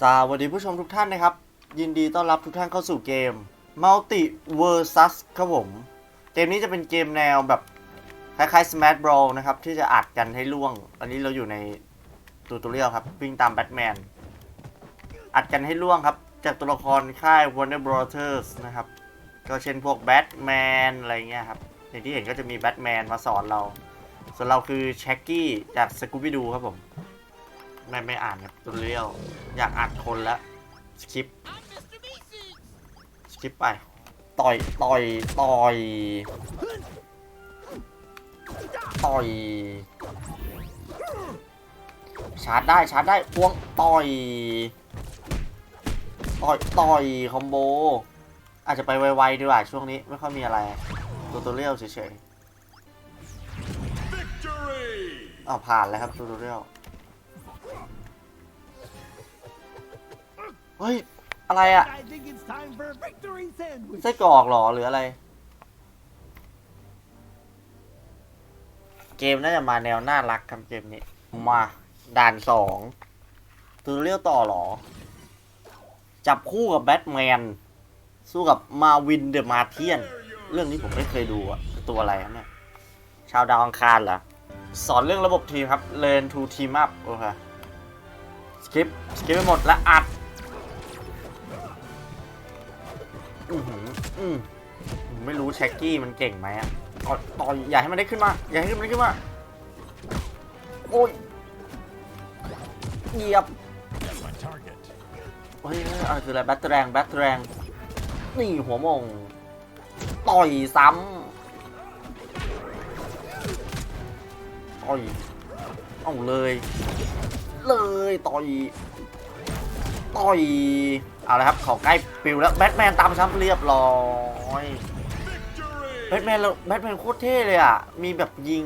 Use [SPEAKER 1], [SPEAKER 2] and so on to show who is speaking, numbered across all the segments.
[SPEAKER 1] สวัสดีผู้ชมทุกท่านนะครับ ยินดีต้อนรับทุกท่านเข้าสู่เกม Multi Versus ครับผม เกมนี้จะเป็นเกมแนวแบบ คล้ายๆ Smash Brawl นะครับ ที่จะอัดกันให้ล่วง อันนี้เราอยู่ในตูตูเรียลครับ วิ่งตามแบทแมน อัดกันให้ล่วงครับ จากตัวละครค่าย Warner Brothers นะครับ ก็เช่นพวกแบทแมนอะไรเงี้ยครับ อย่างที่เห็นก็จะมีแบทแมนมาสอนเรา ส่วนเราคือแช็กกี้จากสกู b ิดูครับผม ไม่ไม่อ่านครับตัวเรียวอยากอัดคนแล้วสคิปสคิปไปต่อยต่อยต่อยต่อยชาร์จได้ชาร์จได้พวงต่อยต่อยต่อยคอมโบอาจจะไปไวๆดีกว่าช่วงนี้ไม่ค่อยมีอะไรตัวตัวเรียวเฉยๆอ้าวผ่านแล้วครับตัวตัวเรียว เฮ้ย อะไรอะ
[SPEAKER 2] I think it's time for a victory sandwich.
[SPEAKER 1] ไส้กรอกเหรอหรืออะไร เกมน่าจะมาแนวน่ารักครับเกมนี้ มา ด่านสองตัวเรียวต่อเหรอ จับคู่กับแบทแมน สู้กับมาวินเดอะมาเทียน เรื่องนี้ผมไม่เคยดูอะตัวอะไรครับเนี่ย ชาวดาวอังคารเหรอ สอนเรื่องระบบทีมครับ Learn to Team Up โอเคสกิปสกิปไปหมดแล้วอัด อือหืออืมไม่รู้แช็กกี้มันเก่งไหมอะต่อต่อยอย่าให้มันได้ขึ้นมา อย่าให้มันได้ขึ้นมา โอ้ยเหยียบเฮ้ยอะไรคืออะไรแบตแรงแบตแรง นี่หัวมง ต่อยซ้ำต่อย เอาเลย เลยต่อย ต่อยเอาละครับเขาใกล้ปิวแล้วแบทแมนตามซ้ำเรียบร้อยแบทแมนเราแบทแมนโคตรเท่เลยอะ มีแบบยิง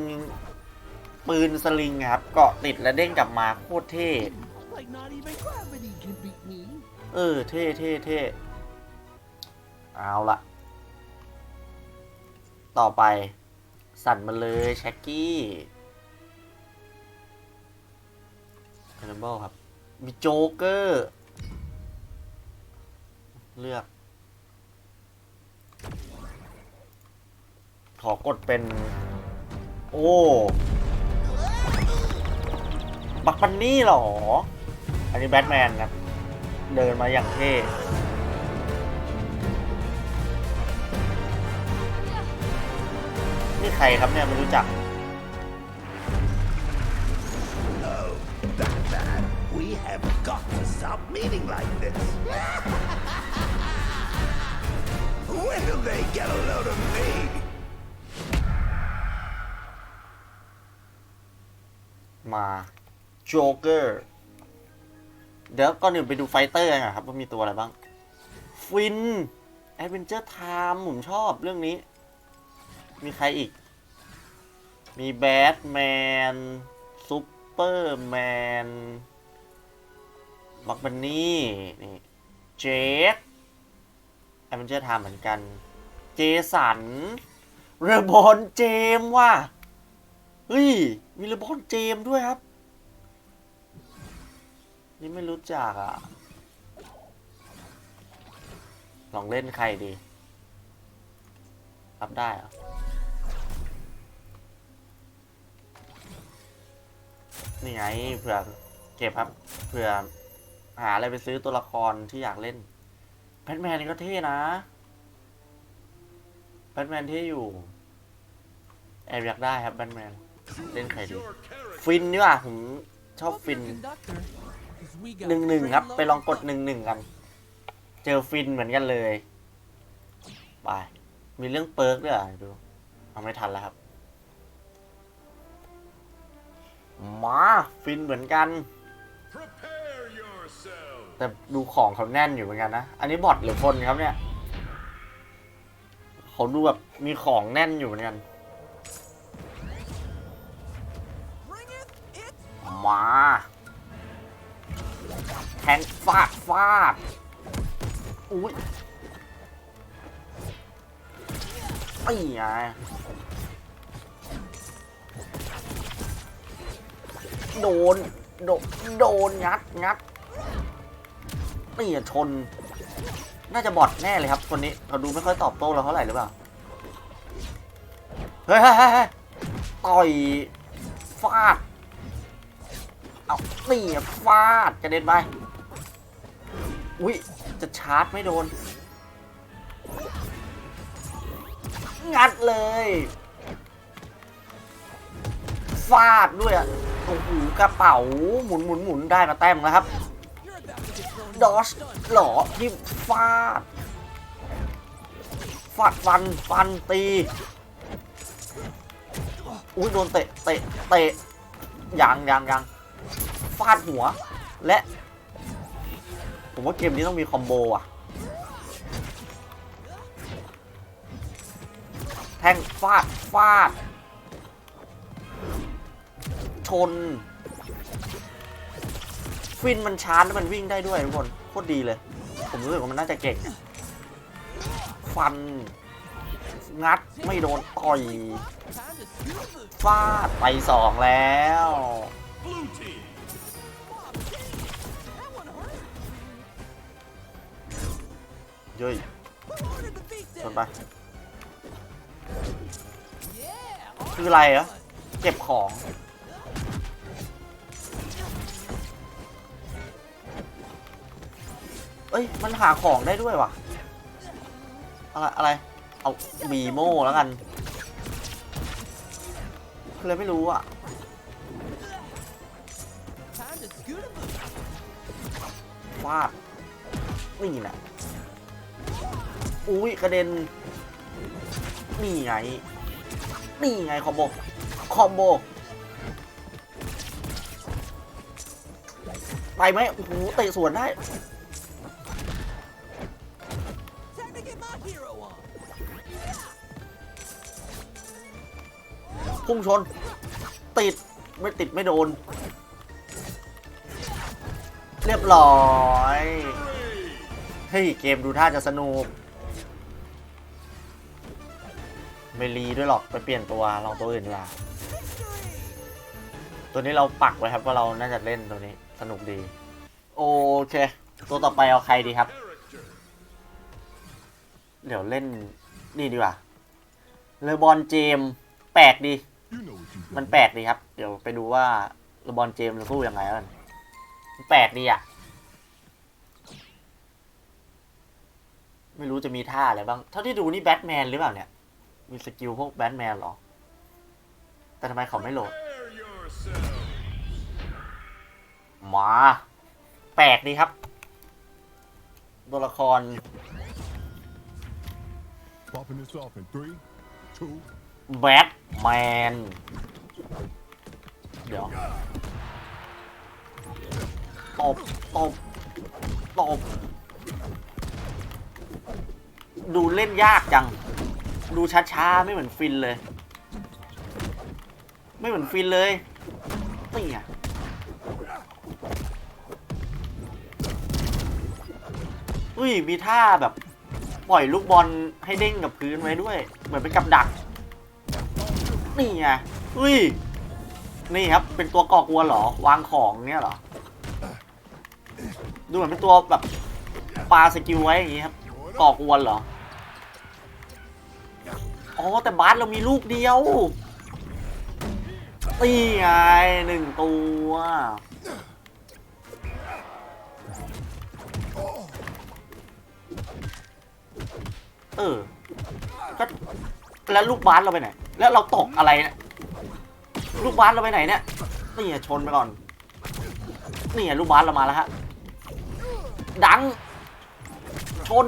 [SPEAKER 1] ปืนสลิงครับ เกาะติดแล้วเด้งกลับมาโคตรเท่ เออเท่เท่เท่เอาละต่อไป สั่นมาเลยแช็กกี้คาร์นบอลครับมีโจ๊กเกอร์ เลือก ขอกดเป็น โอ้บักปันนี่เหรอ อันนี้แบทแมนครับ เดินมาอย่างเท่นี่ใครครับเนี่ยไม่รู้จัก
[SPEAKER 3] Batman, we have got to stop meeting like this. When will they get a load of me?
[SPEAKER 1] มาโจ๊กเกอร์เดี๋ยวก่อนอื่นไปดูไฟเตอร์กันครับว่ามีตัวอะไรบ้าง ฟินแอดเวนเจอร์ไทม์ผมชอบเรื่องนี้ มีใครอีก มีแบทแมนซูเปอร์แมนบักบันนี่นี่เจค แอดเวนเจอร์ไทม์เหมือนกัน เจสันเรบอนเจมว่ะ เฮ้ย มีเลบอนเจมด้วยครับ นี่ไม่รู้จักอะ ลองเล่นใครดี รับได้เหรอนี่ไงเผื่อเก็บครับเผื่อหาอะไรไปซื้อตัวละครที่อยากเล่น แบทแมนนี่ก็เท่นะแบทแมนเท่อยู่ แอบอยากได้ครับแบทแมน เล่นใครดี ฟินนี่ว่ะผมชอบฟินหนึ่งหนึ่งครับ ไปลองกดหนึ่งหนึ่งกัน เจอฟินเหมือนกันเลย ไป มีเรื่องเปิร์กด้วยเหรอดูเอาไม่ทันแล้วครับ มา ฟินเหมือนกัน
[SPEAKER 3] Prepare yourself.
[SPEAKER 1] แต่ดูของเขาแน่นอยู่เหมือนกันนะ อันนี้บอทหรือคนครับเนี่ย เขาดูแบบมีของแน่นอยู่เหมือนกัน มา แทงฟาดฟาด อุ้ยไอ้ไงโดน โดน โดน งัด งัด นี่อะชน น่าจะบอดแน่เลยครับคนนี้เราดูไม่ค่อยตอบโต้เราเท่าไหร่หรือเปล่าเฮ้ยเฮ้ยเฮ้ยต่อยฟาด เอานี่ฟาดกระเด็นไป อุ้ยจะชาร์จไม่โดน งัดเลย ฟาดด้วยอะโอ้โหกระเป๋าหมุนหมุนหมุนได้มาแต้มแล้วครับ ดอชหล่อที่ฟาดฟาดฟันฟันตีอุ้ยโดนเตะเตะเตะยังยังยังฟาดหัว และ ผมว่าเกมนี้ต้องมีคอมโบอะ แทงฟาดฟาด ชน ฟินมันชาร์จแล้วมันวิ่งได้ด้วยทุกคนโคตรดีเลย ผมรู้สึกว่ามันน่าจะเก่ง ฟัน งัดไม่โดนต่อยฟาดไปสองแล้วเย้ยชนไป คืออะไรเหรอเก็บของ อ้ย มันหาของได้ด้วยว่ะอะไร อะไร เอาบีโม่แล้วกันคืออะไรไม่รู้อะ ฟาด นี่แหละ อุ้ยกระเด็น นี่ไง นี่ไง คอมโบ คอมโบไปไหมโอ้โหเตะสวนได้ พุ่งชน ติดไม่ติดไม่โดน เรียบร้อยเฮ้ยเกมดูท่าจะสนุกไม่รีด้วยหรอกไปเปลี่ยนตัวลองตัวอื่นดีกว่าตัวนี้เราปักไว้ครับว่าเราน่าจะเล่นตัวนี้สนุกดี โอเค ตัวต่อไปเอาใครดีครับ เดี๋ยวเล่นนี่ดีกว่าเลบอนเจมแปลกดี มันแปลกดีครับ เดี๋ยวไปดูว่าเลอบอนเจมส์จะสู้ยังไงแล้วกันมันแปลกดีอะ ไม่รู้จะมีท่าอะไรบ้าง เท่าที่ดูนี่แบทแมนหรือเปล่าเนี่ย มีสกิลพวกแบทแมนเหรอ แต่ทำไมเขาไม่โหลด มา แปลกดีครับ ตัวละคร
[SPEAKER 2] Popping this off in three, two,
[SPEAKER 1] แบทแมน เดี๋ยวตบตบตบดูเล่นยากจัง ดูช้าๆ ไม่เหมือนฟินเลย ไม่เหมือนฟินเลยนี่ไงอุ้ย มีท่าแบบ ปล่อยลูกบอลให้เด้งกับพื้นไว้ด้วย เหมือนเป็นกับดัก นี่ไง อุ้ย นี่ครับ เป็นตัวก่อกวนเหรอ วางของเนี่ยเหรอ ดูเหมือนเป็นตัวแบบปาสกิลไว้อย่างงี้ครับ ก่อกวนเหรอ อ๋อ แต่บาสเรามีลูกเดียวนี่ไงหนึ่งตัวเออก็แล้วลูกบาสเราไปไหน แล้วเราตกอะไรเนี่ย ลูกบาสเราไปไหนเนี่ยนี่ชนไปก่อนนี่ลูกบาสเรามาแล้วฮะดัง ชน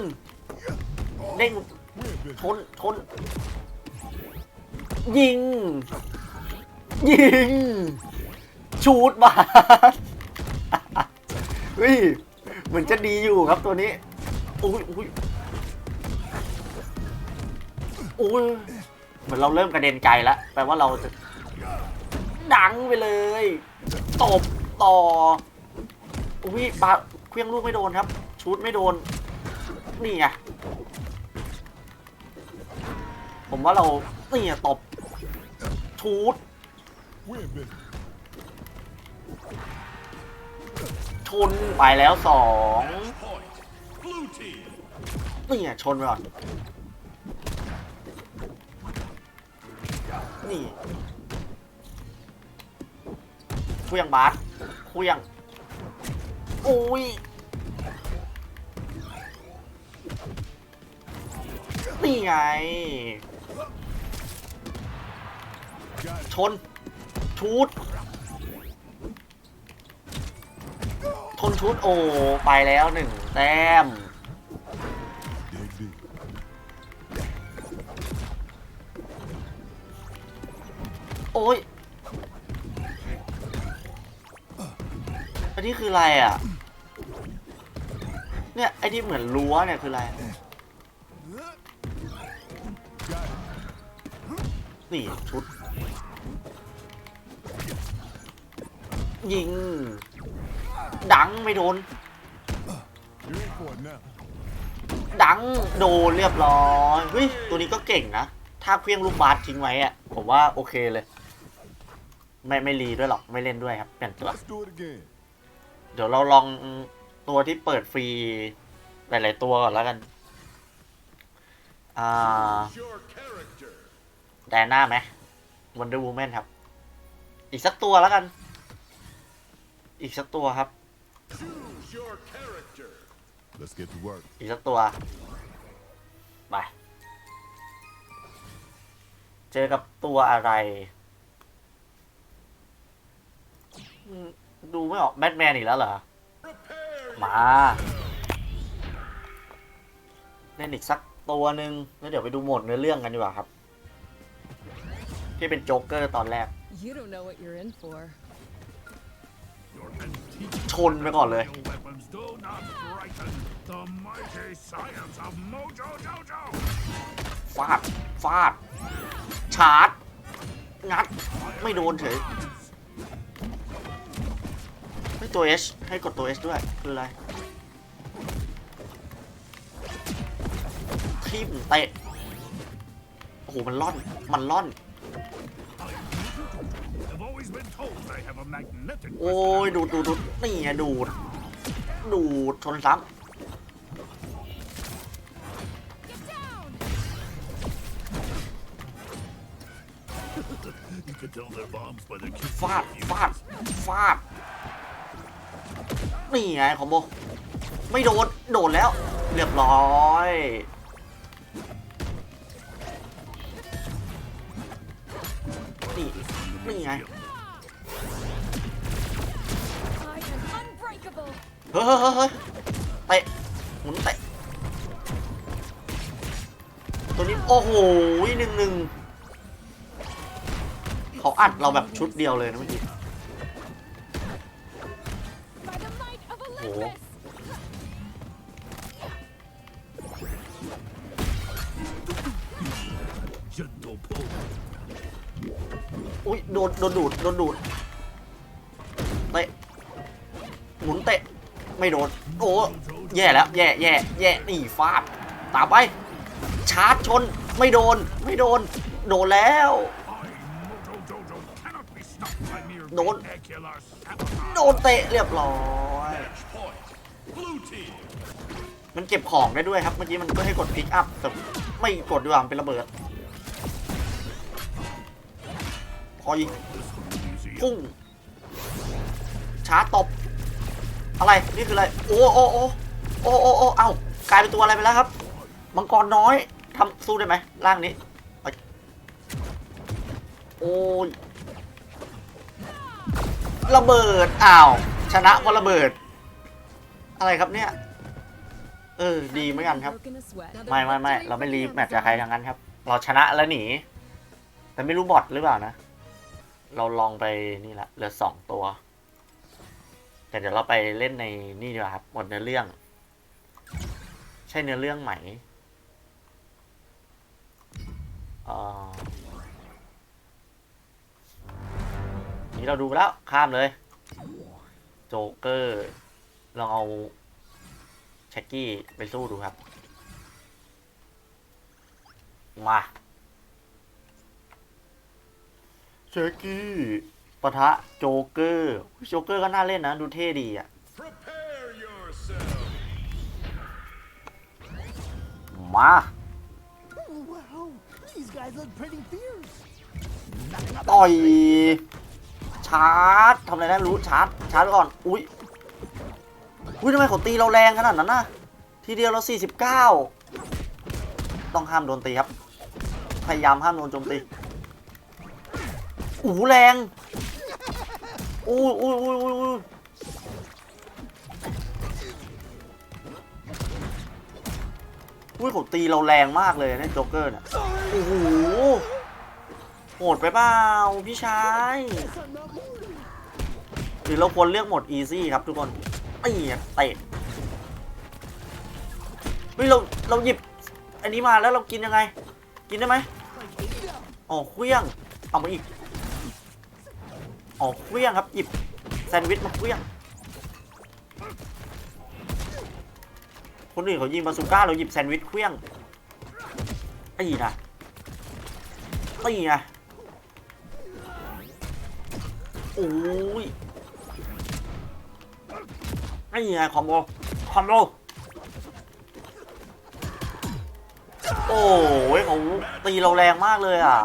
[SPEAKER 1] เด้งชนชน ยิง ยิง ชูดบาสเฮ้ยเหมือนจะดีอยู่ครับตัวนี้อุ้ยอุ้ยอุ้ยเหมือนเราเริ่มกระเด็นไกลแล้วแปลว่าเราจะ ดังไปเลย ตบต่อ อุ้ยปาเคลี้ยงลูกไม่โดนครับชูดไม่โดน นี่ไง ผมว่าเราเนี่ไงตบชูดชนไปแล้วสองนี่ไงชนไปก่อนนี่ คุยงบาสคุยงอุ้ยนี่ไง ชน ชูดชนชูดโอ ไปแล้วหนึ่งแต้มโอ้ย อันนี้คืออะไรอะ เนี่ยไอ้ที่เหมือนรั้วเนี่ยคืออะไร นี่ชุด ยิง ดังไม่โดน ดังโดนเรียบร้อยเฮ้ยตัวนี้ก็เก่งนะ ถ้าเคลี้ยงลูกบาสทิ้งไว้อะผมว่าโอเคเลย ไม่ไม่รีด้วยหรอก ไม่เล่นด้วยครับเปลี่ยนตัว เดี๋ยวเราลองตัวที่เปิดฟรี หลาย ๆ ตัวก่อนแล้วกัน อ่า
[SPEAKER 3] Your character.
[SPEAKER 1] แดนหน้าไหม Wonder Woman ครับ อีกสักตัวแล้วกัน อีกสักตัวครับ
[SPEAKER 3] Choose your character.
[SPEAKER 2] Let's get to work.
[SPEAKER 1] อีกสักตัว ไป เจอกับตัวอะไรอืม ดูไม่ออกแบทแมนอีกแล้วเหรอ
[SPEAKER 3] Prepare
[SPEAKER 1] มา เล่นอีกสักตัวหนึ่งแล้วเดี๋ยวไปดูโหมดเนื้อเรื่องกันดีกว่าครับ ที่เป็นโจ๊กเกอร์ตอนแรก
[SPEAKER 4] You don't know what you're in for.
[SPEAKER 3] your men teach
[SPEAKER 1] ชนไปก่อนเลย
[SPEAKER 3] your weapons do not frighten the mighty science of Mojo Jojo.
[SPEAKER 1] ฟาด ฟาด ชาร์จ งัด ไม่โดนเฉยไม่ ตัว H ให้กดตัว H ด้วยคืออะไรทิมเตะโอ้โหมันล่อน มันล่อน
[SPEAKER 3] I've always been told I have a magnetic
[SPEAKER 1] โอ้ย ดูดดูดดูดนี่ไงดูด ดูด ชนซ้
[SPEAKER 3] You can tell their bombs by the ำ
[SPEAKER 1] ฟาด ฟาด ฟาด นี่ไงคอมโบไม่โดนโดนแล้ว เรียบร้อยนี่นี่ไงเฮ้ยเฮ้ยเฮ้ยเฮ้ยเตะหมุนเตะตัวนี้โอ้โหหนึ่งหนึ่งเขาอัดเราแบบชุดเดียวเลยนะเมื่อกี้
[SPEAKER 4] might of
[SPEAKER 1] Oh.
[SPEAKER 4] Olympus.
[SPEAKER 3] gentle pull.
[SPEAKER 1] อุ้ยโดนโดนดูดโดนดูดเตะหมุนเตะไม่โดนโอ้แย่แล้ว แย่แย่แย่นี่ฟาดตามไป ชาร์จชนไม่โดน ไม่โดน โดนแล้ว
[SPEAKER 3] I, Mojo Jojo, cannot be stopped by mere
[SPEAKER 1] Don't.
[SPEAKER 3] spectacular sabotage.
[SPEAKER 1] โดนเตะเรียบร้อย มันเก็บของได้ด้วยครับ เมื่อกี้มันก็ให้กดพิกอัพแต่ไม่กดดีกว่ามันเป็นระเบิด พอยพุ่งช้าตบ อะไร นี่คืออะไร โอ้โอ้โอ้โอ้โอ้โอ้เอ้ากลายเป็นตัวอะไรไปแล้วครับ มังกรน้อยทำสู้ได้ไหมร่างนี้ โอ้ยระเบิด อ้าว ชนะเพราะระเบิด อะไรครับเนี่ย เออ ดีเหมือนกันครับ ไม่ไม่ไม่เราไม่รีแมตช์กับใครทั้งนั้นครับ เราชนะแล้วหนี แต่ไม่รู้บอทหรือเปล่านะ เราลองไปนี่ละเหลือสองตัว แต่เดี๋ยวเราไปเล่นในนี่ดีกว่าครับหมดเนื้อเรื่อง ใช่เนื้อเรื่องไหมเอ่อนี่เราดูแล้วข้ามเลย โจ๊กเกอร์ ลองเอาแช็กกี้ไปสู้ดูครับ มาเชกกี้ปะทะโจ๊กเกอร์โจ๊กเกอร์ก็น่าเล่นนะ ดูเท่ดีอะ
[SPEAKER 3] Prepare yourself.
[SPEAKER 1] มา
[SPEAKER 5] Wow, these guys look pretty fierce.
[SPEAKER 1] ต่อย ชาร์จทำอะไรได้ไม่รู้ชาร์จ ชาร์จไว้ก่อน อุ้ย อุ้ยทำไมเขาตีเราแรงขนาดนั้นนะทีเดียวเรา49 ต้องห้ามโดนตีครับ พยายามห้ามโดนโจมตีอู้แรงอู้อู้อู้อู้อู้อุ้ยเขาตีเราแรงมากเลยนะโจ๊กเกอร์เนี่ยโอ้โหโหดไปเปล่าพี่ชายหรือเราควรเลือกโหมด easy ครับทุกคน ไอ้เนี่ยเตะเฮ้ยเราเราหยิบ อันนี้มาแล้วเรากินยังไง กินได้ไหมอ๋อเคลี้ยงเอามาอีกอ๋อเคลี้ยงครับหยิบแซนด์วิชมาเคลี้ยงคนอื่นเขายิงบาซูก้าเราหยิบแซนด์วิชเคลี้ยงไอ้นะไอ้ไงโอ้ย ไอ้ไงคอมโบคอมโบโอ้ยเขาตีเราแรงมากเลยอะ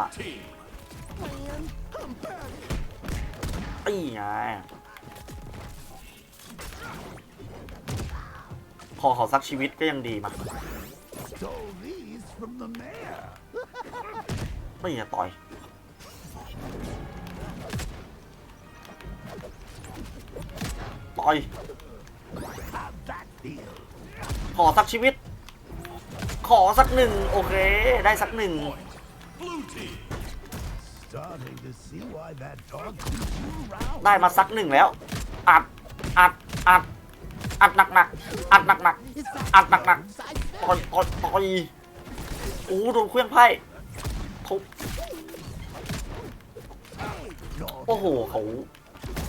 [SPEAKER 1] ไอ้ไงขอเขาสักชีวิตก็ยังดีมา
[SPEAKER 5] Stole these from the mayor.
[SPEAKER 1] ไม่ไงต่อยต่อย ขอสักชีวิต ขอสักหนึ่งโอเค ได้สักหนึ่งได้มาสักหนึ่งแล้ว อัด อัด อัด อัดหนักหนักอัดหนักหนักอัดหนักหนักต่อยต่อยต่อยโอ้โดนเครื่องไพ่ทุบโอ้โหเขา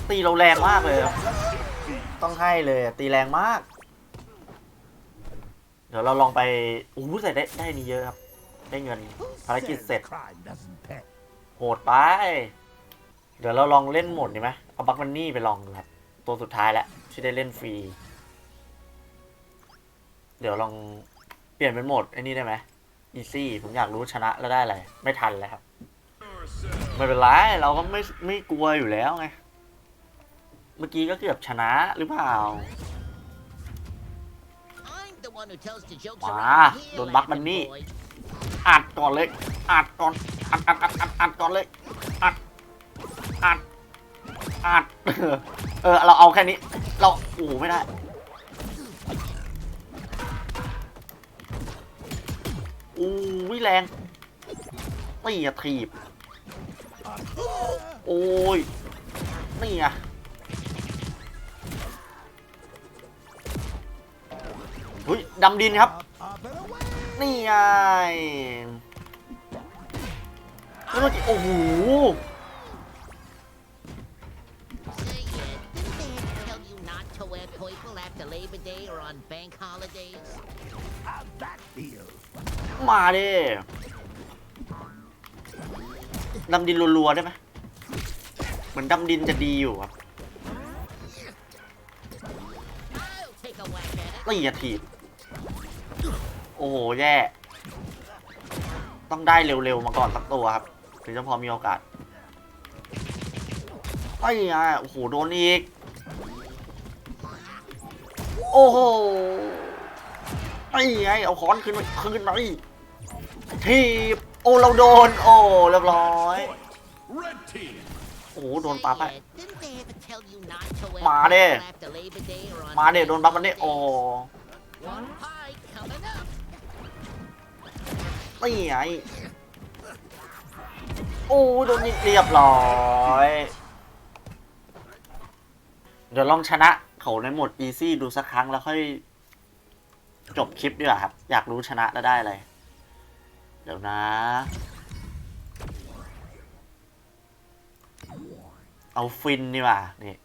[SPEAKER 1] ตีเราแรงมากเลย ต้องให้เลย ตีแรงมาก ดี๋ยวเราลองไปโอ้โหแต่ได้ได้นี่เยอะครับ ได้เงินภารกิจเสร็จโหดไป เดี๋ยวเราลองเล่นโหมดดีไหมเอาบักมันนี่ไปลองดูครับ ตัวสุดท้ายแล้วที่ได้เล่นฟรี เดี๋ยวลองเปลี่ยนเป็นโหมดไอ้นี่ได้ไหมอีซี่ผมอยากรู้ชนะแล้วได้อะไร ไม่ทันเลยครับ ไม่เป็นไรเราก็ไม่ไม่กลัวอยู่แล้วไง เมื่อกี้ก็เกือบชนะหรือเปล่า มา
[SPEAKER 6] around here,
[SPEAKER 1] โดนบักมัน
[SPEAKER 6] laughing
[SPEAKER 1] นี่
[SPEAKER 6] boy.
[SPEAKER 1] อัดก่อนเลยอัดก่อนอัดอัดอัดอัดอัดก่อนเลยอัดอัดอัดเออเราเอาแค่นี้ เราโอ้โหไม่ได้อู้วิแรงนี่อะถีบ โอ้ยนี่อะ ดำดินครับ นี่ไงแล้วเมื่อกี้โอ้โหมาดิดำดินรัวๆได้ไหมเหมือนดำดินจะดีอยู่ครับ
[SPEAKER 6] ละ
[SPEAKER 1] เอียาที โอ้โห แย่ ต้องได้เร็วๆ มาก่อนสักตัวครับ ถึงจะพอมีโอกาสไอ้ไงโอ้โห โดนอีก โอ้โหไอ้ไงเอาค้อนขึ้นมาขึ้นมาทีบโอ้ เราโดน โอ้ เรียบร้อย โอ้โห โดนปาไปมาเดิ
[SPEAKER 6] purple after Labor Day or on
[SPEAKER 1] มาเด็โดนบัฟมันนี่โอ้ นี่ไงโอ้โดนยิงเรียบร้อย เดี๋ยวลองชนะเขาในโหมด easy ดูสักครั้งแล้วค่อย จบคลิปดีกว่าครับ อยากรู้ชนะแล้วได้อะไร เดี๋ยวนะ เอาฟินดีกว่านี่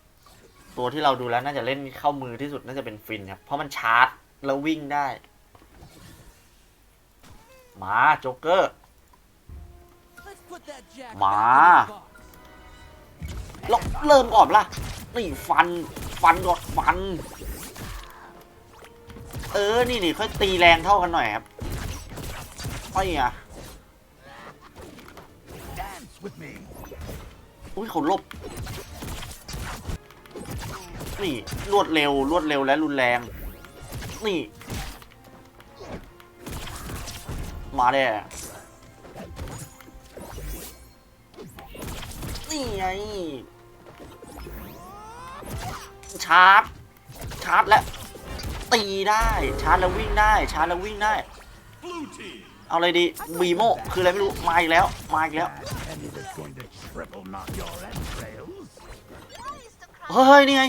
[SPEAKER 1] ตัวที่เราดูแล้วน่าจะเล่นเข้ามือที่สุดน่าจะเป็นฟินครับ เพราะมันชาร์จ แล้ววิ่งได้ มาโจ๊กเกอร์
[SPEAKER 5] Let's put that jack
[SPEAKER 1] มา
[SPEAKER 5] back in his box.
[SPEAKER 1] เราเริ่มก่อนล่ะนี่ฟัน ฟันก่อนฟัน เออ นี่นี่ค่อยตีแรงเท่ากันหน่อยครับไอ้อะ
[SPEAKER 5] Dance with me.
[SPEAKER 1] อุ้ยเขาหลบ นี่ รวดเร็ว รวดเร็วและรุนแรง นี่ มาเด้นี่ไงชาร์จ ชาร์จและตีได้ ชาร์จแล้ววิ่งได้ ชาร์จแล้ววิ่งได้ เอาอะไรดีวีโมคืออะไรไม่รู้ มาอีกแล้ว มาอีกแล้ว เฮ้ย นี่ไง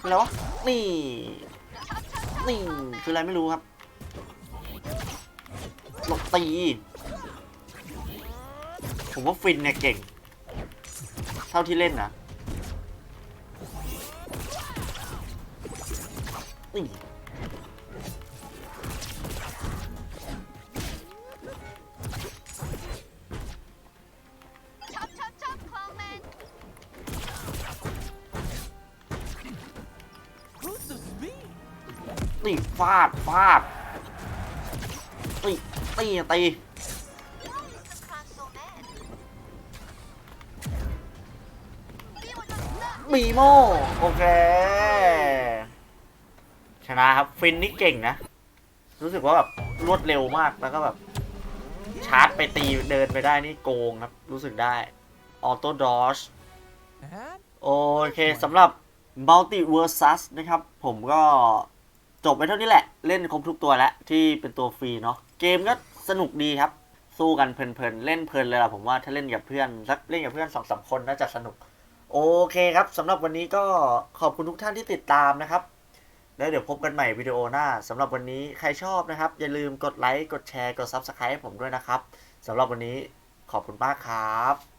[SPEAKER 1] คืออะไรวะ นี่ นี่ คืออะไรไม่รู้ครับ หลบตี ผมว่าฟินเนี่ยเก่ง เท่าที่เล่นนะนี่
[SPEAKER 7] chop chop chop clown man
[SPEAKER 1] นี่ฟาด ฟาด
[SPEAKER 7] does not
[SPEAKER 1] บีโมโอเค ชนะครับ ฟินนี่เก่งนะ รู้สึกว่าแบบรวดเร็วมากแล้วก็แบบ ชาร์จไปตีเดินไปได้นี่โกงครับ รู้สึกได้ ออโต้ดอชโอเคสำหรับ Multiversus นะครับ ผมก็จบไปเท่านี้แหละ เล่นครบทุกตัวแล้ว ที่เป็นตัวฟรีเนาะเกมก็ สนุกดีครับ สู้กันเพลินๆเล่นเพลินเลยล่ะผมว่าถ้าเล่นกับเพื่อนสักเล่นกับเพื่อนสองสามคนน่าจะสนุก โอเคครับสำหรับวันนี้ก็ขอบคุณทุกท่านที่ติดตามนะครับ แล้วเดี๋ยวพบกันใหม่วิดีโอหน้าสำหรับวันนี้ใครชอบนะครับ อย่าลืมกดไลค์กดแชร์กด Subscribe ให้ผมด้วยนะครับสำหรับวันนี้ขอบคุณมากครับ